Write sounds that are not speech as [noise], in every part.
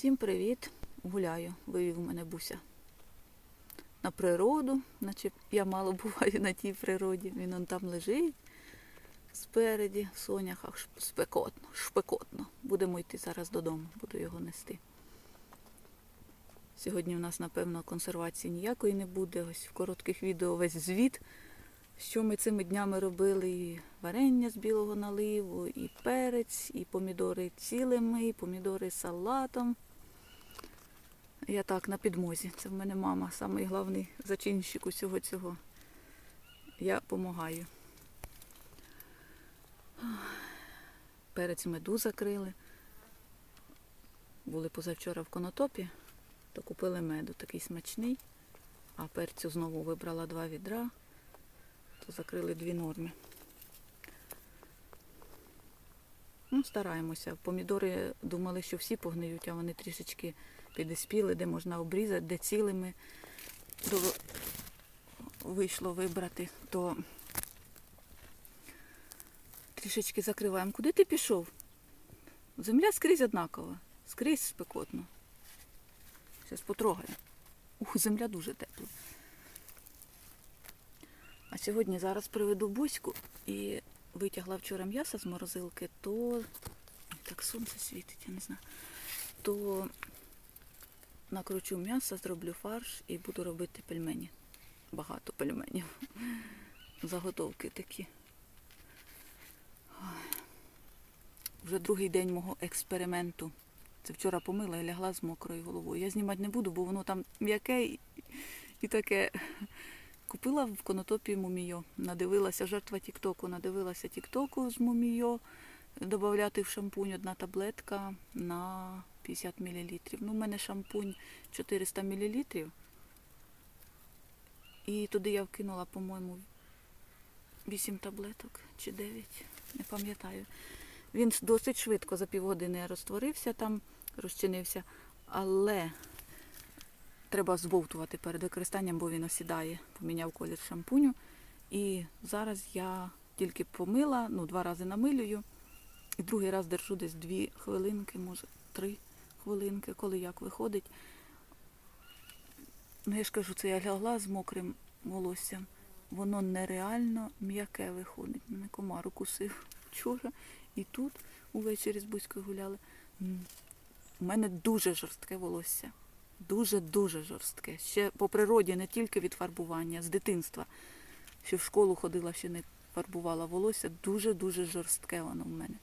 Всім привіт! Гуляю, вивів мене буся на природу, наче я мало [laughs] буваю на тій природі. Він он там лежить спереді, в соняхах спекотно, шпекотно. Будемо йти зараз додому, буду його нести. Сьогодні в нас, напевно, консервації ніякої не буде. Ось в коротких відео весь звіт, що ми цими днями робили. І варення з білого наливу, і перець, і помідори цілими, і помідори з салатом. Я так на підмозі. Це в мене мама, самий головний зачинщик усього цього. Я допомагаю. Перець меду закрили. Були позавчора в конотопі, то купили меду, такий смачний. А перцю знову вибрала два відра, то закрили дві норми. Ну, стараємося. Помідори думали, що всі погниють, а вони трішечки підеспіли, де можна обрізати, де цілими вийшло вибрати, то трішечки закриваємо. Куди ти пішов? Земля скрізь однакова, скрізь спекотно. Зараз потрогаю. Ух, земля дуже тепла. А сьогодні зараз приведу буську і витягла вчора м'ясо з морозилки, то так сонце світить, я не знаю. То накручу м'ясо, зроблю фарш і буду робити пельмені. Багато пельменів. Заготовки такі. Вже другий день мого експерименту. Це вчора помила і лягла з мокрою головою. Я знімати не буду, бо воно там м'яке і, таке. Купила в конотопі мумійо. Надивилася жертва Тіктоку, надивилася Тіктоку з мумійо. Додати в шампунь одна таблетка на 50 мл. Ну, у мене шампунь 400 мл. І туди я вкинула, по-моєму, 8 таблеток чи 9, не пам'ятаю. Він досить швидко за півгодини розтворився там, розчинився, але треба збовтувати перед використанням, бо він осідає, поміняв колір шампуню. І зараз я тільки помила, ну, два рази намилюю, і другий раз держу десь дві хвилинки, може три хвилинки, коли як виходить. Ну, я ж кажу, це я лягла з мокрим волоссям. Воно нереально м'яке виходить. Мене комар укусив вчора і тут увечері з Бузькою гуляли. У мене дуже жорстке волосся. Дуже-дуже жорстке. Ще по природі, не тільки від фарбування, з дитинства. Ще в школу ходила, ще не фарбувала волосся. Дуже-дуже жорстке воно в мене.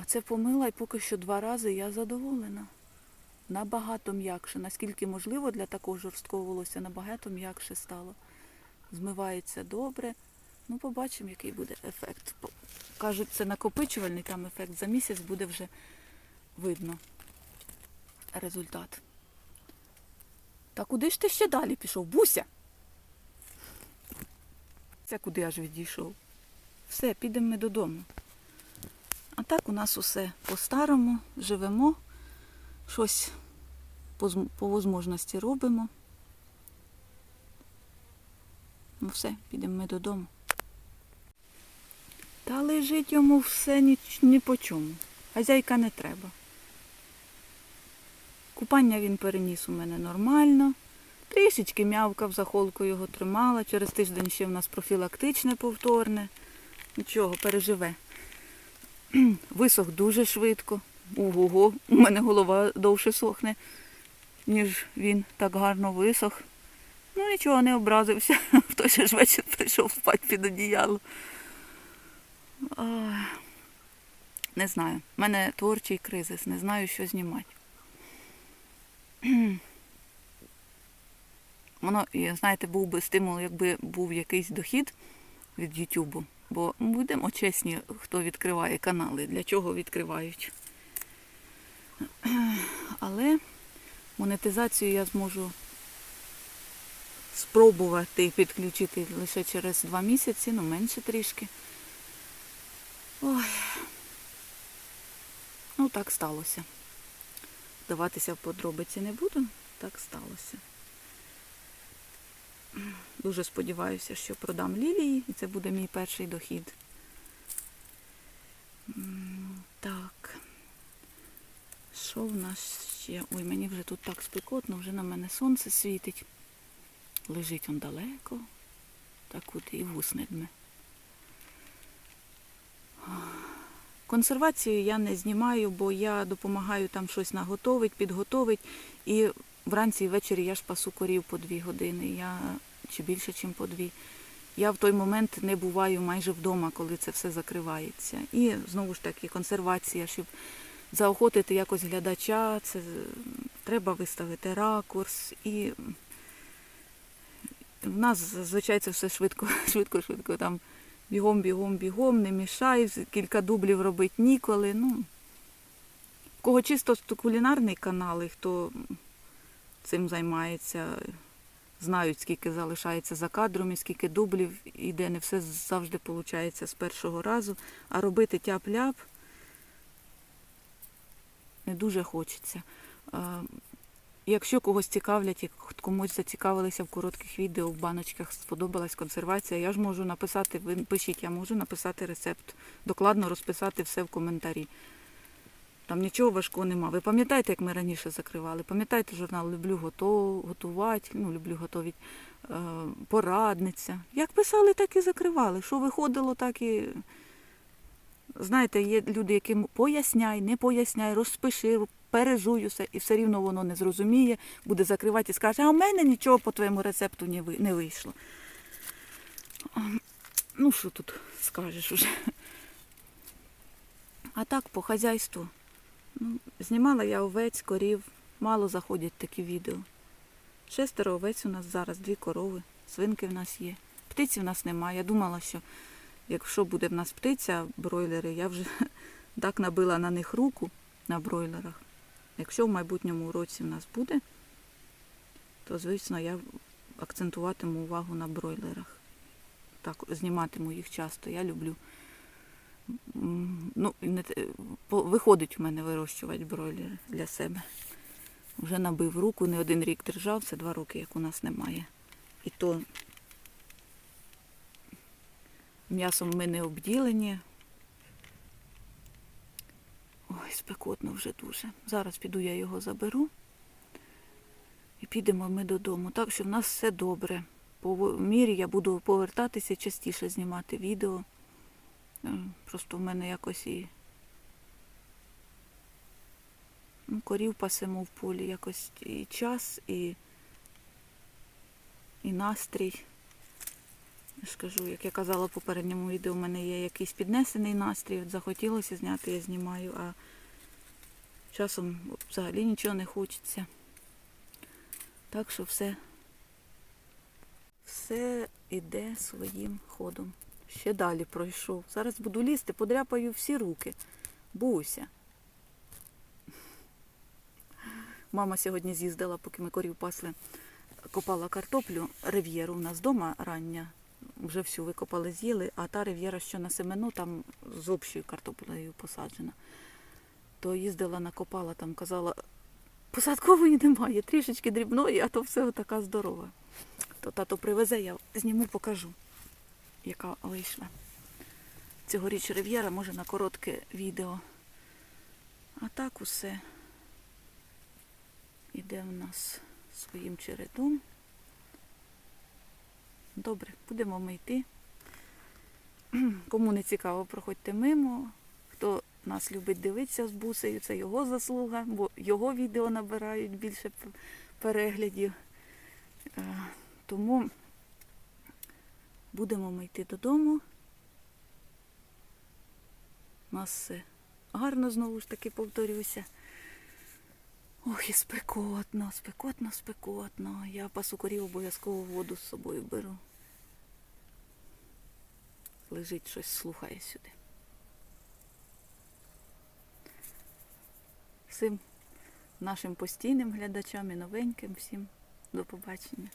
А це помила і поки що два рази я задоволена. Набагато м'якше. Наскільки можливо для такого жорсткого волосся, набагато м'якше стало. Змивається добре. Ну, побачимо, який буде ефект. Кажуть, це накопичувальний там ефект. За місяць буде вже видно результат. Та куди ж ти ще далі пішов? Буся? Це куди аж відійшов? Все, підемо ми додому. Так у нас усе по-старому, живемо, щось по, по можливості робимо. Ну все, підемо ми додому. Та лежить йому все ні, ні по чому. Хазяйка не треба. Купання він переніс у мене нормально. Трішечки м'явкав, за холку його тримала. Через тиждень ще в нас профілактичне повторне. Нічого, переживе. [clears throat] Висох дуже швидко. Ого, у мене голова довше сохне, ніж він так гарно висох. Ну нічого, не образився. [laughs] В той ж вечір прийшов спати під одіяло. Не знаю. У мене творчий кризис, не знаю, що знімати. [clears throat] Воно, знаєте, був би стимул, якби був якийсь дохід від Ютубу. Бо будемо чесні, хто відкриває канали, для чого відкривають. [clears throat] Але монетизацію я зможу спробувати підключити лише через два місяці, ну менше трішки. Ой. Ну, так сталося. Даватися в подробиці не буду, так сталося. Дуже сподіваюся, що продам лілії, і це буде мій перший дохід. Так. Що в нас ще? Ой, мені вже тут так спекотно, вже на мене сонце світить. Лежить он далеко. Так от і дме. Консервацію я не знімаю, бо я допомагаю там щось наготовить, підготовить. І вранці і ввечері я ж пасу корів по дві години. Я, чи більше, ніж по дві. Я в той момент не буваю майже вдома, коли це все закривається. І знову ж таки консервація, щоб заохотити якось глядача, це треба виставити ракурс. І в нас зазвичай це все швидко, [laughs] швидко, швидко там бігом, бігом, бігом, не мішай, кілька дублів робити ніколи. Ну, в кого чисто кулінарний канал, і хто цим займається, знають, скільки залишається за кадром і скільки дублів іде, не все завжди виходить з першого разу. А робити тяп-ляп не дуже хочеться. Якщо когось цікавлять, комусь зацікавилися в коротких відео, в баночках сподобалась консервація, я ж можу написати, ви пишіть, я можу написати рецепт, докладно розписати все в коментарі. Там нічого важкого нема. Ви пам'ятаєте, як ми раніше закривали? Пам'ятаєте журнал Люблю готов, готувати, ну, люблю готовить, е, порадниця. Як писали, так і закривали. Що виходило, так і. Знаєте, є люди, яким поясняй, не поясняй, розпиши, пережуй усе, і все рівно воно не зрозуміє, буде закривати і скаже, а в мене нічого по твоєму рецепту не ви- не вийшло. Ну, що тут скажеш уже. А так, по хазяйству. Ну, знімала я овець, корів, мало заходять такі відео. Шестеро овець у нас зараз, дві корови, свинки в нас є. Птиці в нас немає. Я думала, що якщо буде в нас птиця, бройлери, я вже [laughs] так набила на них руку на бройлерах. Якщо в майбутньому році в нас буде, то, звісно, я акцентуватиму увагу на бройлерах. Так, зніматиму їх часто. Я люблю. Ну, не виходить в мене вирощувати бройлери для себе. Вже набив руку, не один рік держав, це два роки, як у нас немає. І то м'ясом ми не обділені. Ой, спекотно вже дуже. Зараз піду я його заберу. І підемо ми додому. Так що в нас все добре. По мірі я буду повертатися частіше знімати відео. Просто в мене якось і ну, корів пасемо в полі, якось і час, і, і настрій. Я ж як я казала в попередньому відео, у мене є якийсь піднесений настрій. От захотілося зняти, я знімаю, а часом взагалі нічого не хочеться. Так що все, все йде своїм ходом. Ще далі пройшов. Зараз буду лізти, подряпаю всі руки. Буся. Мама сьогодні з'їздила, поки ми корів пасли, копала картоплю. Рив'єру у нас вдома рання. Вже всю викопали, з'їли, а та рив'єра, що на семену, там з общою картоплею посаджена. То їздила, накопала, там казала, посадкової немає, трішечки дрібної, а то все така здорова. То тато привезе, я зніму, покажу, яка вийшла. Цьогоріч рив'єра, може на коротке відео. А так усе іде в нас своїм чередом. Добре, будемо ми йти. Кому не цікаво, проходьте мимо. Хто нас любить дивитися з бусею, це його заслуга, бо його відео набирають більше переглядів. Е, Тому будемо ми йти додому. У нас все гарно знову ж таки повторюся. Ох, і спекотно, спекотно, спекотно. Я пасу корів обов'язково воду з собою беру. Лежить щось, слухає сюди. Всім нашим постійним глядачам і новеньким всім до побачення.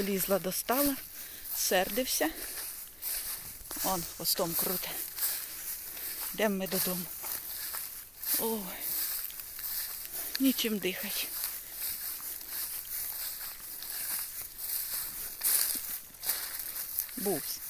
Полізла до стола, сердився. Он хвостом круте. Йдемо ми додому. Ой. Нічим дихать. Бусь.